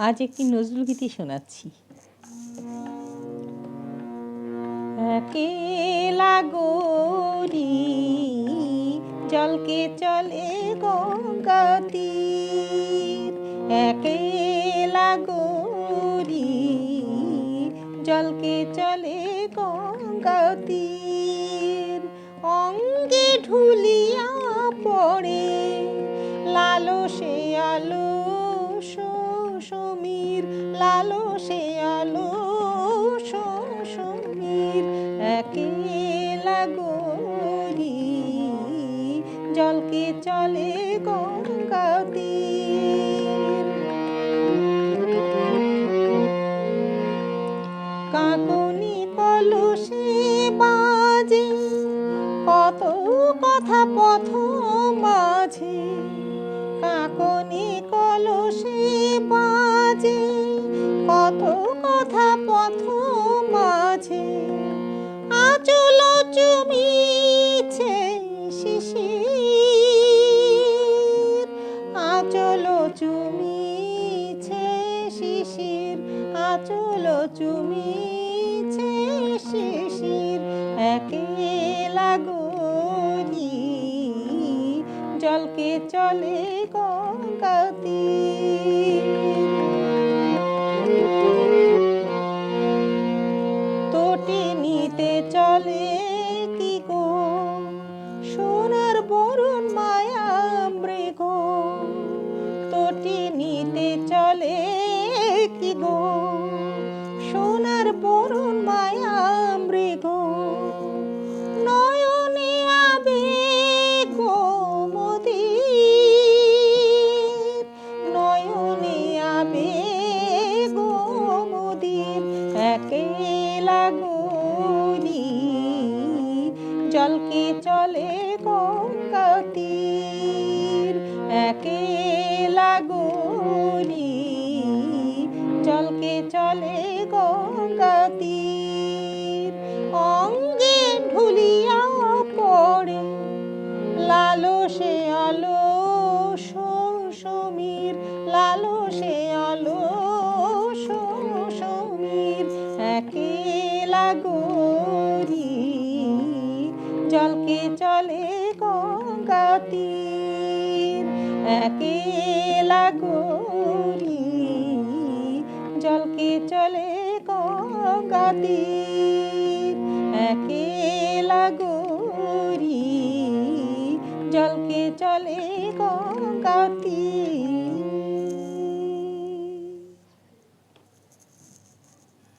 আজ একটি নজরুল গীতি শোনাচ্ছি। একেলা জলকে চলে গঙ্গা তীর একেলা গৌরী জলকে চলে গঙ্গা তীর অঙ্গে ঢুলিয়া পড়ে লালো সে আলো সমীর লালো, সে আলো সমীর একেলা গৌরী জলকে চলে গঙ্গা তীর? কাকনি কলসে বাজে, কত কথা পথ মাঝে। পথ মাঝে আচল চুমিছে শিশির আচল চুমিছে শিশির আচল চুমিছে শিশির একেলা গরি জলকে চলে গঙ্গাতি। তোটি নিতে চলে কি গো? সোনার বরুণ মায়া মৃগ, নয়নে আবে গো মোদির, নয়নে আবে গো মোদির একেলা গরি জলকে চলে গঙ্গা তীর জলকে চলে গঙ্গা তীর। অঙ্গে ঢুলিয়া পড়ে লালো সে আলো সমীর লালো সে আলো সমীর একে গরি জলকে চলে গঙ্গা একে একেলা গরি কি চলে কাতি একেলা গরি জলকে চলে কাতি